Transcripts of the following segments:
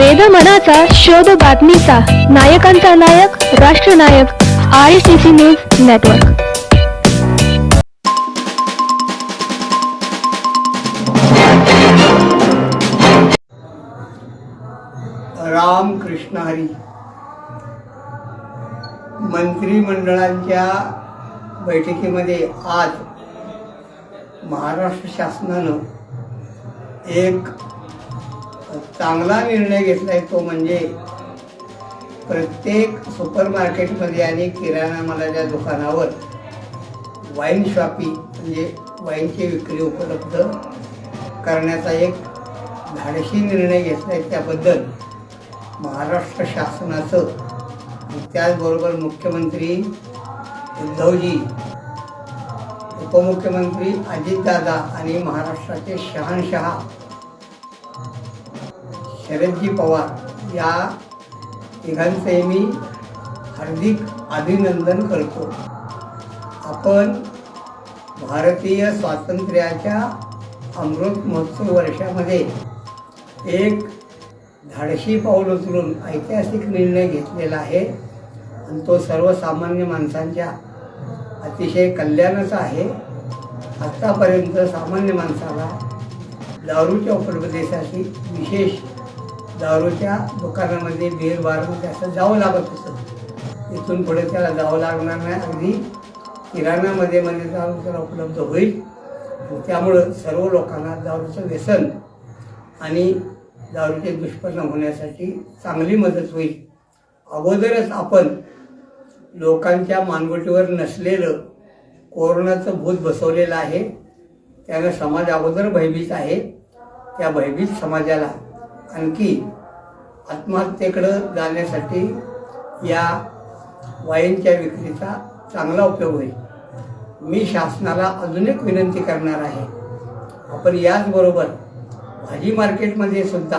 वेद मनाचा शोध बातमीचा. नायकांचा नायक राष्ट्रनायक I C C news network Ram Krishna Hari. मंत्रिमंडळांच्या बैठकीमध्ये आज महाराष्ट्र शासनानं एक चांगला निर्णय घेतला आहे तो म्हणजे प्रत्येक सुपर मार्केटमध्ये आणि किराणा मालाच्या दुकानावर वाईन शॉपी म्हणजे वाईनची विक्री उपलब्ध करण्याचा एक धाडशी निर्णय घेतला आहे त्याबद्दल महाराष्ट्र शासनाचं त्याचबरोबर मुख्यमंत्री उद्धवजी उपमुख्यमंत्री अजितदादा आणि महाराष्ट्राचे शहानशहा शरदजी पवार या तिघांचे मी हार्दिक अभिनंदन करतो. आपण भारतीय स्वातंत्र्याच्या अमृत महोत्सव वर्षामध्ये एक धाडशी पाऊल उचलून ऐतिहासिक निर्णय घेतलेला आहे आणि तो सर्वसामान्य माणसांच्या अतिशय कल्याणाचा आहे. आत्तापर्यंत सामान्य माणसाला दारूच्या उपलब्धतेसाठी विशेष दारूच्या दुकानामध्ये बेर बारमध्ये असं जावं लागत होतं. इथून पुढे त्याला जावं लागणार नाही. अगदी किराणामध्ये म्हणजे दारू त्याला उपलब्ध होईल त्यामुळं सर्व लोकांना दारूचं व्यसन आणि दारूचे दुष्परिणाम होण्यासाठी चांगली मदत होईल. अगोदरच आपण लोकांच्या मानगुटीवर नसलेलं कोरोनाचं भूत बसवलेलं आहे. त्यानं समाज अगोदर भयभीत आहे. त्या भयभीत समाजाला आणखी आत्महत्येकडं जाण्यासाठी या वाईनच्या विक्रीचा चांगला उपयोग होईल. मी शासनाला अजून एक विनंती करणार आहे. आपण याचबरोबर भाजी मार्केटमध्ये सुद्धा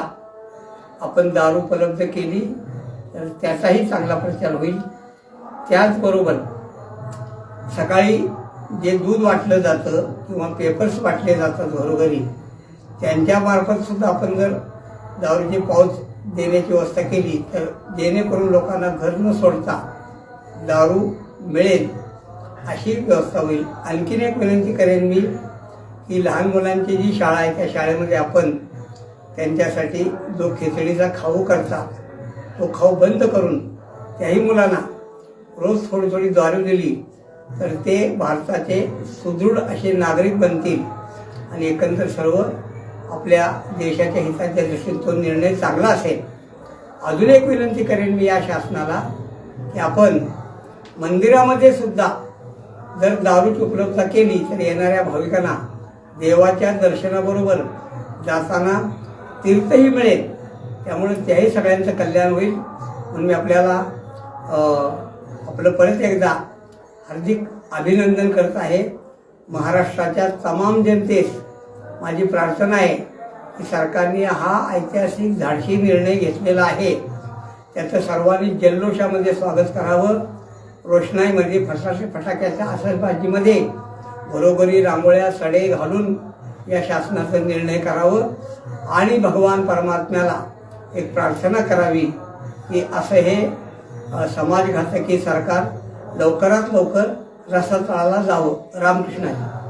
आपण दारू उपलब्ध केली तर त्याचाही चांगला प्रचार होईल. त्याचबरोबर सकाळी जे दूध वाटलं जातं किंवा पेपर्स वाटले जातात घरोघरी त्यांच्यामार्फत सुद्धा आपण जर दारूची पाऊच देण्याची व्यवस्था केली तर जेणेकरून लोकांना घर न सोडता दारू मिळेल अशी व्यवस्था होईल. आणखीन एक विनंती करेन मी की लहान मुलांची जी शाळा आहे त्या शाळेमध्ये आपण त्यांच्यासाठी जो खिचडीचा खाऊ करता तो खाऊ बंद करून त्याही मुलांना रोज थोडी थोडी दारू दिली तर ते भारताचे सुदृढ असे नागरिक बनतील आणि एकंदर सर्व आपल्या देशाच्या हिताच्या दृष्टीने तो निर्णय चांगला असेल. अजून एक विनंती करेन मी या शासनाला की आपण मंदिरामध्ये सुद्धा जर दारूची उपलब्धता केली तर येणाऱ्या भाविकांना देवाच्या दर्शनाबरोबर जाताना तीर्थही मिळेल. त्यामुळे त्याही सगळ्यांचं कल्याण होईल. म्हणून मी आपल्याला आपलं परत एकदा हार्दिक अभिनंदन करत आहे. महाराष्ट्राच्या तमाम जनतेस माझी प्रार्थना आहे की सरकारने हा ऐतिहासिक धाडशी निर्णय घेतलेला आहे. त्याचं सर्वांनी जल्लोषामध्ये स्वागत करावं. रोषणाईमध्ये म्हणजे फटाके फटाक्याच्या आसरबाजीमध्ये घरोघरी रांगोळ्या सडे घालून या शासनाचा निर्णय करावं. आणि भगवान परमात्म्याला एक प्रार्थना करावी की असं हे समाजघातकी सरकार लवकरात लवकर रसातळाला जावं. रामकृष्णाजी